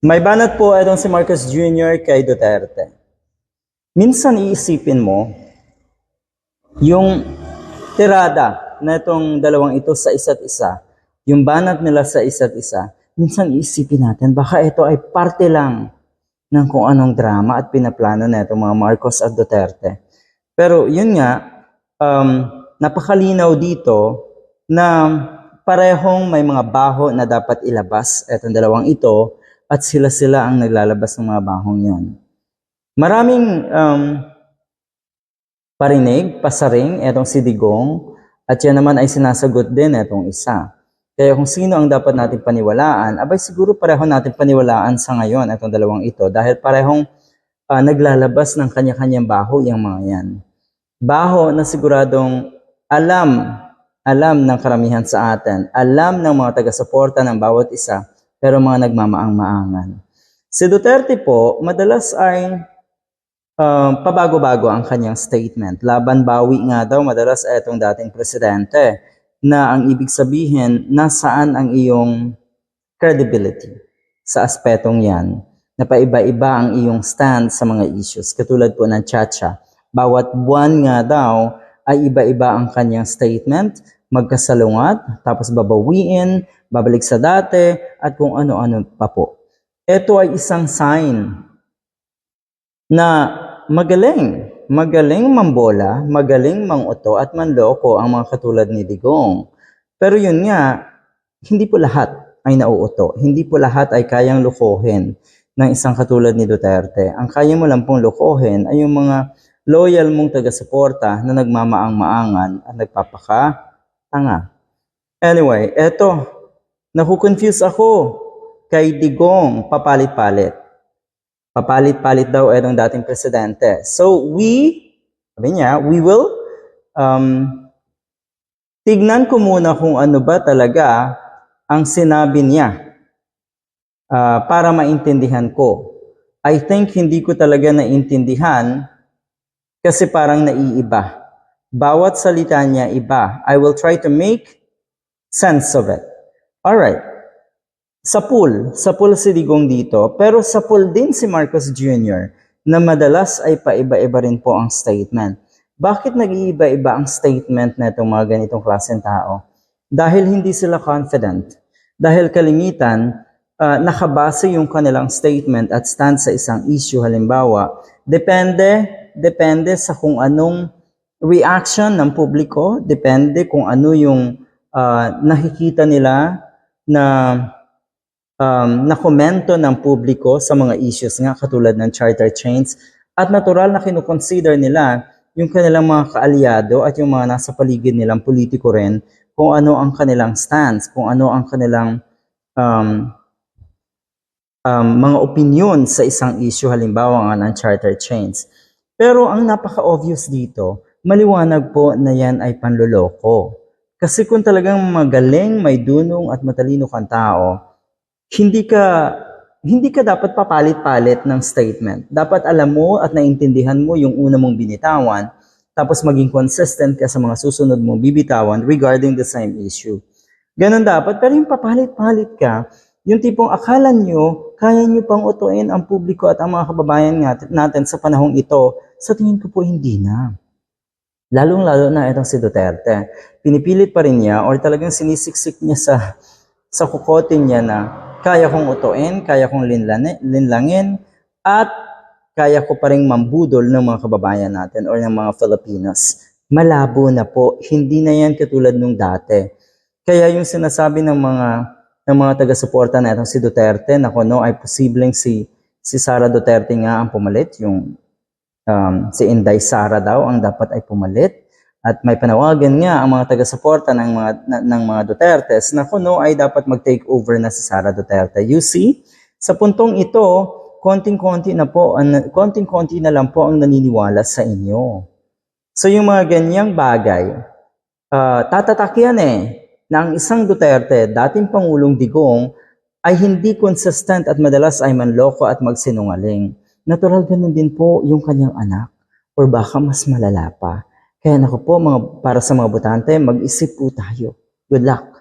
May banat po itong si Marcos Jr. kay Duterte. Minsan iisipin mo, yung tirada na itong dalawang ito sa isa't isa, yung banat nila sa isa't isa, minsan iisipin natin, baka ito ay parte lang ng kung anong drama at pinaplano na itong mga Marcos at Duterte. Pero yun nga, um, napakalinaw dito na parehong may mga baho na dapat ilabas itong dalawang ito at sila-sila ang naglalabas ng mga bahong yon. Maraming um, parinig, pasaring, etong si Digong, at yan naman ay sinasagot din etong isa. Kaya kung sino ang dapat natin paniwalaan, abay siguro pareho natin paniwalaan sa ngayon itong dalawang ito dahil parehong ah, naglalabas ng kanya-kanyang baho yung mga yan. Baho na siguradong alam, alam ng karamihan sa atin, alam ng mga taga-suporta ng bawat isa, pero mga nagmamaang-maangan. Si Duterte po, madalas ay um, pabago-bago ang kanyang statement. Laban bawi nga daw madalas itong dating presidente na ang ibig sabihin, nasaan ang iyong credibility sa aspetong yan na paiba-iba ang iyong stand sa mga issues. Katulad po ng Chacha, bawat buwan nga daw ay iba-iba ang kanyang statement, magkasalungat, tapos babawiin, babalik sa dati, at kung ano-ano pa po. Ito ay isang sign na magaling, magaling mambola, magaling manguto at manloko ang mga katulad ni Digong. Pero yun nga, hindi po lahat ay nauuto. Hindi po lahat ay kayang lukohin ng isang katulad ni Duterte. Ang kaya mo lang pong lukohin ay yung mga loyal mong taga-suporta na nagmamaang-maangan at nagpapaka-tanga. Anyway, eto, nakukonfuse ako kay Digong papalit-palit. Papalit-palit daw itong dating presidente. So we, sabi niya, we will um, tignan ko muna kung ano ba talaga ang sinabi niya ah, para maintindihan ko. I think hindi ko talaga naintindihan kasi parang naiiba. Bawat salita niya iba. I will try to make sense of it. Alright. Sa pool, sa pool si Digong dito, pero sa pool din si Marcos Jr. na madalas ay paiba-iba rin po ang statement. Bakit nag-iiba-iba ang statement na itong mga ganitong klaseng tao? Dahil hindi sila confident. Dahil kalimitan, ah, nakabase yung kanilang statement at stand sa isang issue halimbawa, depende, depende sa kung anong reaction ng publiko, depende kung ano yung ah, nakikita nila na um, na komento ng publiko sa mga issues nga katulad ng charter chains at natural na kinukonsider nila yung kanilang mga kaalyado at yung mga nasa paligid nilang politiko rin kung ano ang kanilang stance, kung ano ang kanilang um, um, mga opinion sa isang issue, halimbawa nga ng charter chains. Pero ang napaka-obvious dito, maliwanag po na yan ay panloloko. Kasi kung talagang magaling, may dunong at matalino kang tao, hindi ka hindi ka dapat papalit-palit ng statement. Dapat alam mo at naintindihan mo yung una mong binitawan, tapos maging consistent ka sa mga susunod mong bibitawan regarding the same issue. Ganon dapat, pero yung papalit-palit ka, yung tipong akala nyo, kaya nyo pang utuin ang publiko at ang mga kababayan natin, sa panahong ito, sa tingin ko po hindi na. Lalong-lalo na itong si Duterte. Pinipilit pa rin niya or talagang sinisiksik niya sa, sa kukotin niya na kaya kong utuin, kaya kong linlangin, at kaya ko pa rin mambudol ng mga kababayan natin or ng mga Filipinos. Malabo na po, hindi na yan katulad nung dati. Kaya yung sinasabi ng mga ng mga taga-suporta na itong si Duterte na kung no, ay posibleng si si Sara Duterte nga ang pumalit, yung um, si Inday Sara daw ang dapat ay pumalit. At may panawagan nga ang mga taga-suporta ng mga na- ng mga Dutertes na kuno ay dapat mag-take over na si Sara Duterte. You see, sa puntong ito, konting-konti na po, konting-konti na lang po ang naniniwala sa inyo. So yung mga ganyang bagay, ah, tatatak yan eh, na ang isang Duterte, dating Pangulong Digong, ay hindi consistent at madalas ay manloko at magsinungaling. Natural ganun din po yung kanyang anak or baka mas malala pa. Kaya naku po, mga, para sa mga butante, mag-isip po tayo. Good luck.